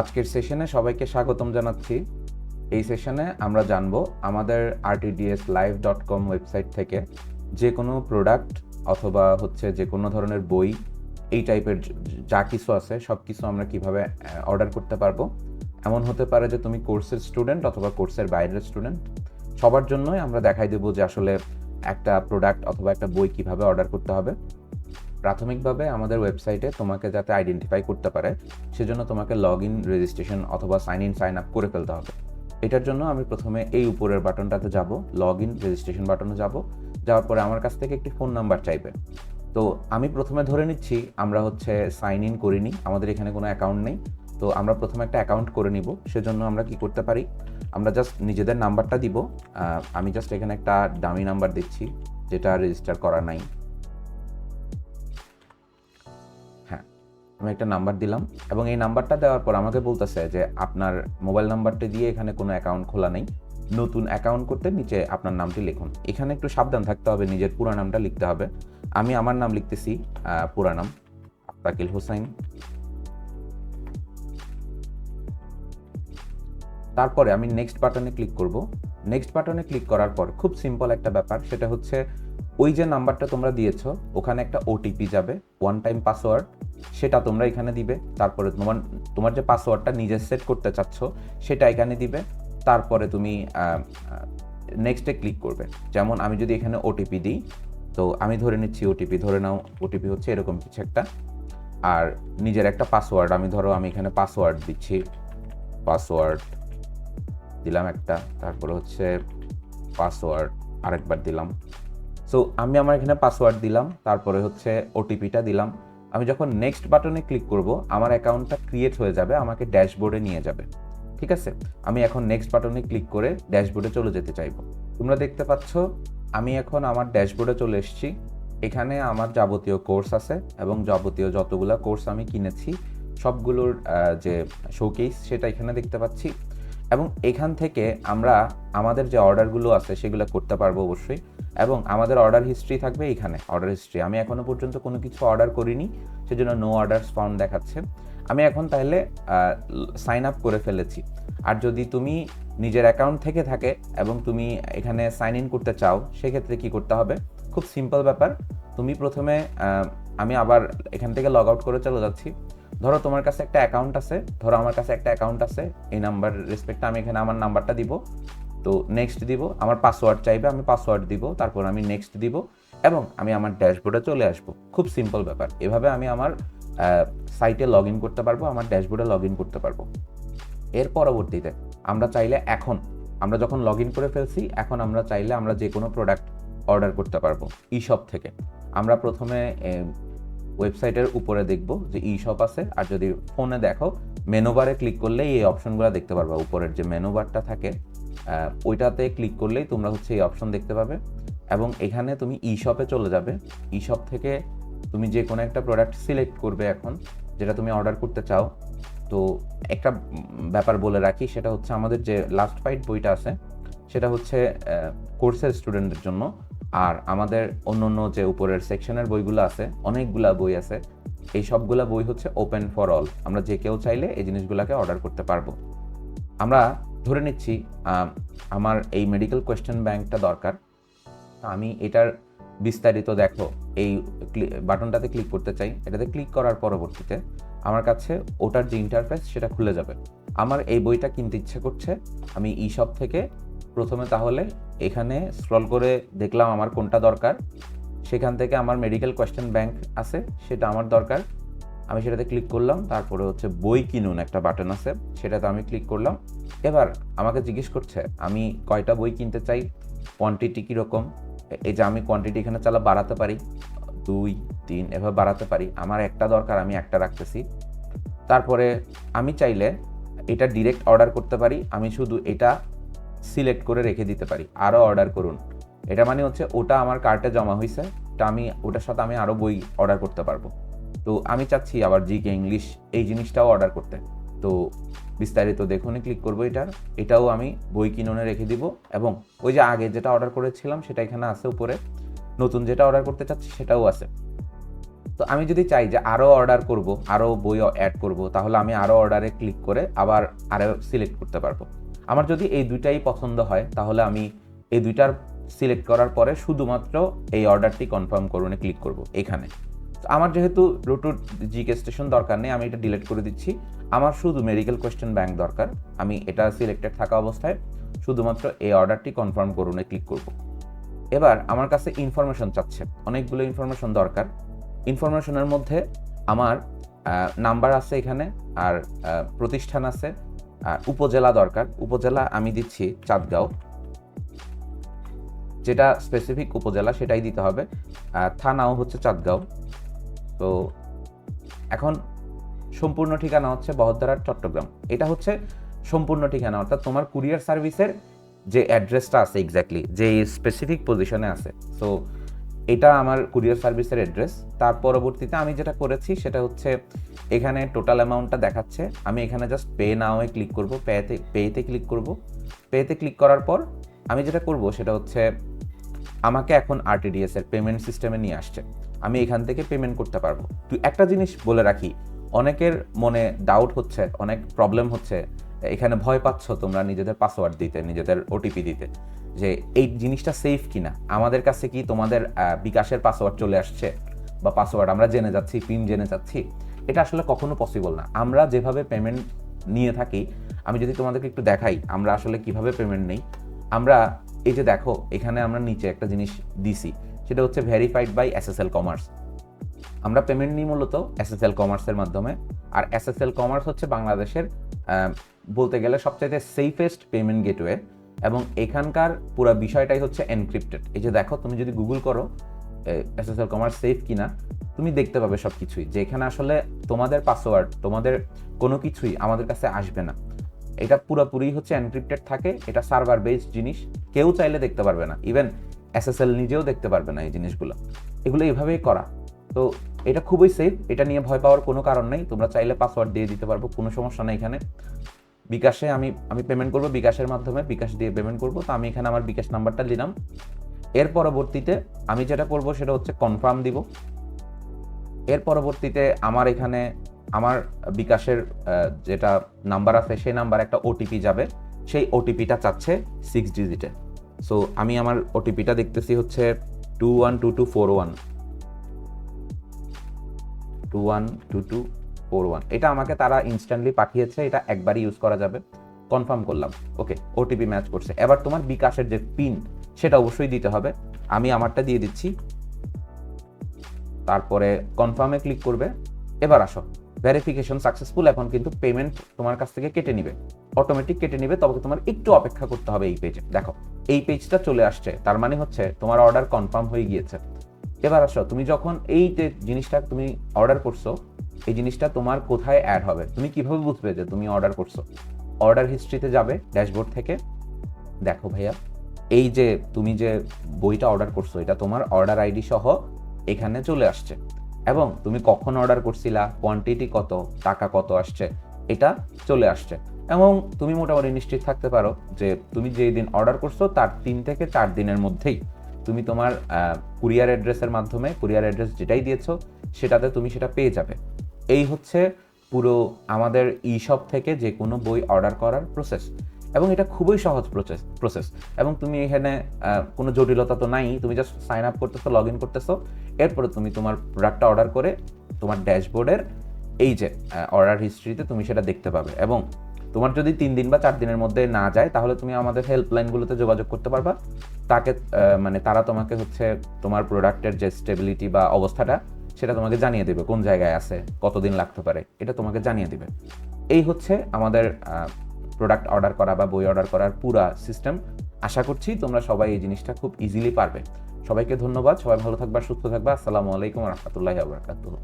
আজকের সেশনে সবাইকে স্বাগতম জানাচ্ছি। এই সেশনে আমরা জানব আমাদের RTDS live dot com website থেকে যে কোনো প্রোডাক্ট অথবা হচ্ছে যে কোনো ধরনের বই, এই টাইপের যা কিছু আছে সব কিছু আমরা কীভাবে অর্ডার করতে পারব। এমন হতে পারে যে তুমি কোর্সের স্টুডেন্ট অথবা কোর্সের বাইরের স্টুডেন্ট সবার জন্যই আমরা দেখাই দেবো যে আসলে একটা প্রোডাক্ট অথবা একটা বই কীভাবে অর্ডার করতে হবে। প্রাথমিকভাবে আমাদের ওয়েবসাইটে তোমাকে যাতে আইডেন্টিফাই করতে পারে, সেজন্য তোমাকে লগ ইন রেজিস্ট্রেশন অথবা সাইন ইন সাইন আপ করে ফেলতে হবে। এটার জন্য আমি প্রথমে এই উপরের বাটনটাতে যাব লগ ইন রেজিস্ট্রেশন বাটনে যাব। যাওয়ার পরে আমার কাছ থেকে একটি ফোন নাম্বার চাইবে। তো আমি প্রথমে ধরে নিচ্ছি, আমরা হচ্ছে সাইন ইন করিনি, আমাদের এখানে কোনো অ্যাকাউন্ট নেই। তো আমরা প্রথমে একটা অ্যাকাউন্ট করে নিব, সেজন্য আমরা কি করতে পারি, আমরা জাস্ট নিজেদের নাম্বারটা দিব। আমি জাস্ট এখানে একটা দামি নাম্বার দিচ্ছি, যেটা রেজিস্টার করা নাই। আমি একটা নাম্বার দিলাম এবং এই নাম্বারটা দেওয়ার পর আমাকে বলতেছে যে আপনার মোবাইল নাম্বারটা দিয়ে এখানে কোনো অ্যাকাউন্ট খোলা নেই। নতুন অ্যাকাউন্ট করতে নিচে আপনার নামটি লিখুন। এখানে একটু সাবধান থাকতে হবে, নিজের পুরো নামটা লিখতে হবে। আমি আমার নাম লিখতেছি পুরা নাম আফতাকিল হোসাইন। তারপরে আমি নেক্সট বাটনে ক্লিক করব। নেক্সট বাটনে ক্লিক করার পর খুব সিম্পল একটা ব্যাপার, সেটা হচ্ছে ওই যে নাম্বারটা তোমরা দিয়েছ, ওখানে একটা ওটিপি যাবে ওয়ান টাইম পাসওয়ার্ড সেটা তোমরা এখানে দিবে। তারপরে তোমার তোমার যে পাসওয়ার্ডটা নিজে সেট করতে চাচ্ছ, সেটা এখানে দিবে। তারপরে তুমি নেক্সটে ক্লিক করবে। যেমন আমি যদি এখানে ওটিপি দিই, তো আমি ধরে নিচ্ছি ওটিপি ধরে নাও ওটিপি হচ্ছে এরকম কিছু একটা। আর নিজের একটা পাসওয়ার্ড আমি ধরো আমি এখানে পাসওয়ার্ড দিচ্ছি। পাসওয়ার্ড দিলাম একটা, তারপরে হচ্ছে পাসওয়ার্ড আরেকবার দিলাম। সো আমি আমার এখানে পাসওয়ার্ড দিলাম, তারপরে হচ্ছে ওটিপিটা দিলাম। আমি যখন নেক্সট বাটনে ক্লিক করব, আমার অ্যাকাউন্টটা ক্রিয়েট হয়ে যাবে, আমাকে ড্যাশবোর্ডে নিয়ে যাবে। ঠিক আছে? আমি এখন নেক্সট বাটনে ক্লিক করে ড্যাশবোর্ডে চলে যেতে চাইব। তোমরা দেখতে পাচ্ছ, আমি এখন আমার ড্যাশবোর্ডে চলে এসেছি। এখানে আমার যাবতীয় কোর্স আছে এবং যাবতীয় যতগুলো কোর্স আমি কিনেছি, সবগুলোর যে শোকেস সেটা এখানে দেখতে পাচ্ছি। এবং এখান থেকে আমরা আমাদের যে অর্ডারগুলো আছে, সেগুলো করতে পারব অবশ্যই। এবং আমাদের অর্ডার হিস্ট্রি থাকবে এখানে অর্ডার হিস্ট্রি আমি এখনও পর্যন্ত কোনো কিছু অর্ডার করিনি, সেজন্য নো অর্ডারস ফাউন্ড দেখাচ্ছে। আমি এখন তাহলে সাইন আপ করে ফেলেছি। আর যদি তুমি নিজের অ্যাকাউন্ট থেকে থাকে এবং তুমি এখানে সাইন ইন করতে চাও, সেক্ষেত্রে কি করতে হবে? খুব সিম্পল ব্যাপার। তুমি প্রথমে আমি আবার এখান থেকে লগ আউট করে চলে যাচ্ছি। ধরো তোমার কাছে একটা অ্যাকাউন্ট আছে, ধরো আমার কাছে একটা অ্যাকাউন্ট আছে, এই নাম্বার রেসপেক্টে আমি এখানে আমার নাম্বারটা দিব। তো নেক্সট দিব, আমার পাসওয়ার্ড চাইবে, আমি পাসওয়ার্ড দিব, তারপর আমি নেক্সট দিব এবং আমি আমার ড্যাশবোর্ডে চলে আসব। খুব সিম্পল ব্যাপার। এভাবে আমি আমার সাইটে লগ ইন করতে পারব, আমার ড্যাশবোর্ডে লগ ইন করতে পারব। এর পরবর্তীতে আমরা চাইলে এখন, আমরা যখন লগ ইন করে ফেলছি, এখন আমরা চাইলে আমরা যে কোনো প্রোডাক্ট অর্ডার করতে পারব ই শপ থেকে। আমরা প্রথমে ওয়েবসাইটের উপরে দেখব যে ই শপ আছে, আর যদি ফোনে দেখো মেনু বারে ক্লিক করলেই এই অপশনগুলো দেখতে পারবা। উপরের যে মেনু বারটা থাকে ওইটাতে ক্লিক করলেই তোমরা হচ্ছে এই অপশন দেখতে পাবে। এবং এখানে তুমি ই শপে চলে যাবে। ই শপ থেকে তুমি যে কোনো একটা প্রোডাক্ট সিলেক্ট করবে এখন, যেটা তুমি অর্ডার করতে চাও। তো একটা ব্যাপার বলে রাখি, সেটা হচ্ছে আমাদের যে লাস্ট ফাইট বইটা আছে, সেটা হচ্ছে কোর্সের স্টুডেন্টদের জন্য। আর আমাদের অন্য অন্য যে উপরের সেকশনের বইগুলো আছে, অনেকগুলা বই আছে, এই সবগুলা বই হচ্ছে ওপেন ফর অল আমরা যে কেউ চাইলে এই জিনিসগুলোকে অর্ডার করতে পারব। আমরা ধরে নিচ্ছি আমার এই মেডিকেল কোয়েশ্চেন ব্যাংকটা দরকার। আমি এটার বিস্তারিত দেখো, এই বাটনটাতে ক্লিক করতে চাই। এটাতে ক্লিক করার পরবর্তীতে আমার কাছে ওটার যে ইন্টারফেস সেটা খুলে যাবে। আমার এই বইটা কিনতে ইচ্ছে করছে, আমি ই শপ থেকে প্রথমে তাহলে এখানে স্ক্রল করে দেখলাম আমার কোনটা দরকার। সেখান থেকে আমার মেডিকেল কোয়েশ্চেন ব্যাংক আছে, সেটা আমার দরকার। আমি সেটাতে ক্লিক করলাম, তারপরে হচ্ছে বই কিনুন একটা বাটন আছে, সেটাতে আমি ক্লিক করলাম। এবার আমাকে জিজ্ঞেস করছে, আমি কয়টা বই কিনতে চাই? কোয়ান্টিটি কীরকম? এই যে আমি কোয়ান্টিটি এখানে চালা বাড়াতে পারি? দুই, তিন, এভাবে বাড়াতে পারি। আমার একটা দরকার, আমি একটা রাখতেছি। তারপরে আমি চাইলে এটা ডিরেক্ট অর্ডার করতে পারি, আমি শুধু এটা সিলেক্ট করে রেখে দিতে পারি আরও অর্ডার করুন। এটা মানে হচ্ছে ওটা আমার কার্টে জমা হয়েছে তা আমি, ওটার সাথে আমি আরও বই অর্ডার করতে পারব। তো আমি চাচ্ছি আবার জিকে ইংলিশ এই জিনিসটাও অর্ডার করতে। তো বিস্তারিত দেখুনে ক্লিক করব এটার এটাও আমি বই কিনুনে রেখে দিব এবং ওই যে আগে যেটা অর্ডার করেছিলাম সেটা এখানে আছে উপরে। নতুন যেটা অর্ডার করতে চাচ্ছি সেটাও আছে। তো আমি যদি চাই যে আরও অর্ডার করব আরও বই অ্যাড করব, তাহলে আমি আরও অর্ডারে ক্লিক করে আবার আরও সিলেক্ট করতে পারব। আমার যদি এই দুইটাই পছন্দ হয়, তাহলে আমি এই দুইটার সিলেক্ট করার পরে শুধুমাত্র এই অর্ডারটি কনফার্ম করুনে ক্লিক করব এখানে। আমার যেহেতু রুটুর জিকে স্টেশন দরকার নেই, আমি এটা ডিলিট করে দিচ্ছি। আমার শুধু মেডিকেল কোয়েশ্চেন ব্যাংক দরকার। আমি এটা সিলেক্টেড থাকা অবস্থায় শুধুমাত্র এই অর্ডারটি কনফার্ম করুনে ক্লিক করব। এবার আমার কাছে ইনফরমেশন চাচ্ছে। অনেকগুলো ইনফরমেশন দরকার। ইনফরমেশনের মধ্যে আমার নাম্বার আছে এখানে, আর প্রতিষ্ঠান আছে, আর উপজেলা দরকার। উপজেলা আমি দিচ্ছি চাঁদগাঁও। যেটা স্পেসিফিক উপজেলা, সেটাই দিতে হবে। থানাও হচ্ছে চাঁদগাঁও। তো এখন সম্পূর্ণ ঠিকানা হচ্ছে বহদ্দারার চট্টগ্রাম। এটা হচ্ছে সম্পূর্ণ ঠিকানা, অর্থাৎ তোমার কুরিয়ার সার্ভিসের যে অ্যাড্রেসটা আছে এক্স্যাক্টলি যে স্পেসিফিক পজিশনে আছে। সো এটা আমার কুরিয়ার সার্ভিসের অ্যাড্রেস। তার পরবর্তীতে আমি যেটা করেছি, সেটা হচ্ছে এখানে টোটাল অ্যামাউন্টটা দেখাচ্ছে। আমি এখানে জাস্ট পে নাওয়ে ক্লিক করব পেতে পেতে ক্লিক করব। পেতে ক্লিক করার পর আমি যেটা করব, সেটা হচ্ছে আমাকে এখন আরটিডিএস এর পেমেন্ট সিস্টেমে নিয়ে আসছে। আমি এখান থেকে পেমেন্ট করতে পারব। তুই একটা জিনিস বলে রাখি, অনেকের মনে ডাউট হচ্ছে, অনেক প্রবলেম হচ্ছে, এখানে ভয় পাচ্ছ তোমরা নিজেদের পাসওয়ার্ড দিতে, নিজেদের ওটিপি দিতে, যে এই জিনিসটা সেফ কিনা? আমাদের কাছে কি তোমাদের বিকাশের পাসওয়ার্ড চলে আসছে? বা পাসওয়ার্ড আমরা জেনে যাচ্ছি পিন জেনে যাচ্ছি? এটা আসলে কখনো পসিবল না। আমরা যেভাবে পেমেন্ট নিয়ে থাকি, আমি যদি তোমাদেরকে একটু দেখাই, আমরা আসলে কীভাবে পেমেন্ট নেই? আমরা, এই যে দেখো, এখানে আমরা নিচে একটা জিনিস দিছি। সেটা হচ্ছে ভেরিফাইড বাই এসএসএল কমার্স আমরা পেমেন্ট নিই মূলত এসএসএল কমার্সের মাধ্যমে। আর এসএসএল কমার্স হচ্ছে বাংলাদেশের বলতে গেলে সবচাইতে সেফেস্ট পেমেন্ট গেটওয়ে এবং এখানকার পুরো বিষয়টাই হচ্ছে এনক্রিপ্টেড এই যে দেখো, তুমি যদি গুগল করো এসএসএল কমার্স সেফ কিনা, তুমি দেখতে পাবে সব কিছুই যে এখানে আসলে তোমাদের পাসওয়ার্ড তোমাদের কোনো কিছুই আমাদের কাছে আসবে না। এটা পুরোপুরি হচ্ছে এনক্রিপ্টেড থাকে, এটা সার্ভার বেসড জিনিস। কেউ চাইলে দেখতে পারবে না। ইভেন এসএসএল নিজেও দেখতে পারবে না এই জিনিসগুলো। এগুলো এভাবেই করা। তো এটা খুবই সেফ এটা নিয়ে ভয় পাওয়ার কোনো কারণ নেই। তোমরা চাইলে পাসওয়ার্ড দিয়ে দিতে পারব, কোনো সমস্যা নেই এখানে। বিকাশে আমি আমি পেমেন্ট করব বিকাশের মাধ্যমে, বিকাশ দিয়ে পেমেন্ট করব। তো আমি এখানে আমার বিকাশ নাম্বারটা দিলাম। এর পরবর্তীতে আমি যেটা করব সেটা হচ্ছে কনফার্ম দিব। এর পরবর্তীতে আমার এখানে, আমার বিকাশের যেটা নাম্বার আছে, সেই নাম্বার একটা ওটিপি যাবে। সেই ওটিপিটা চাচ্ছে সিক্স ডিজিটে সো আমি আমার ওটিপিটা দেখতেছি হচ্ছে two one two two four one two one two two four one এটা আমাকে তারা ইনস্ট্যান্টলি পাঠিয়েছে, এটা একবারই ইউজ করা যাবে। কনফার্ম করলাম। ওকে ওটিপি ম্যাচ করছে। এবার তোমার বিকাশের যে পিন সেটা অবশ্যই দিতে হবে। আমি আমারটা দিয়ে দিচ্ছি। তারপরে কনফার্মে ক্লিক করবে। এবার আসো। ভেরিফিকেশন সাকসেসফুল এখন কিন্তু পেমেন্ট তোমার কাছ থেকে কেটে নিবে। অটোমেটিক কেটে নিবে, তবে তোমার একটু অপেক্ষা করতে হবে এই পেজে দেখো, এই পেজটা চলে আসছে, তার মানে হচ্ছে তোমার অর্ডার কনফার্ম হয়ে গিয়েছে। এবার আসো, তুমি যখন এই যে জিনিসটা তুমি অর্ডার করছ, এই জিনিসটা তোমার কোথায় অ্যাড হবে? তুমি কীভাবে বুঝবে যে তুমি অর্ডার করছ? অর্ডার হিস্ট্রিতে যাবে ড্যাশবোর্ড থেকে। দেখো ভাইয়া, এই যে তুমি যে বইটা অর্ডার করছ, এটা তোমার অর্ডার আইডি সহ এখানে চলে আসছে। এবং তুমি কখন অর্ডার করছিলা কোয়ান্টিটি কত, টাকা কত আসছে, এটা চলে আসছে। এবং তুমি মোটামুটি নিশ্চিত থাকতে পারো যে তুমি যেই দিন অর্ডার করছ, তার তিন থেকে চার দিনের মধ্যেই তুমি তোমার কুরিয়ার অ্যাড্রেসের মাধ্যমে কুরিয়ার অ্যাড্রেস যেটাই দিয়েছ, সেটাতে তুমি সেটা পেয়ে যাবে। এই হচ্ছে পুরো আমাদের ই শপ থেকে যে কোনো বই অর্ডার করার প্রসেস এবং এটা খুবই সহজ প্রসেস প্রসেস এবং তুমি এখানে কোনো জটিলতা তো নাই, তুমি জাস্ট সাইন আপ করতেছো লগ ইন করতেছো এরপরে তুমি তোমার প্রোডাক্টটা অর্ডার করে তোমার ড্যাশবোর্ডের এই যে অর্ডার হিস্ট্রিতে তুমি সেটা দেখতে পাবে এবং তোমার যদি তিন দিন বা চার দিনের মধ্যে না যায়, তাহলে তুমি আমাদের হেল্পলাইনগুলোতে যোগাযোগ করতে পারবা। তাকে মানে তারা তোমাকে হচ্ছে তোমার প্রোডাক্টের যে স্টেবিলিটি বা অবস্থাটা সেটা তোমাকে জানিয়ে দেবে, কোন জায়গায় আছে, কতদিন লাগতে পারে, এটা তোমাকে জানিয়ে দিবে। এই হচ্ছে আমাদের প্রোডাক্ট অর্ডার করা বা বই অর্ডার করার পুরা সিস্টেম আশা করছি তোমরা সবাই এই জিনিসটা খুব ইজিলি পারবে। সবাইকে ধন্যবাদ সবাই ভালো থাকবা সুস্থ থাকবা আসসালামু আলাইকুম রহমতুল্লাহ আবরাকাতুহ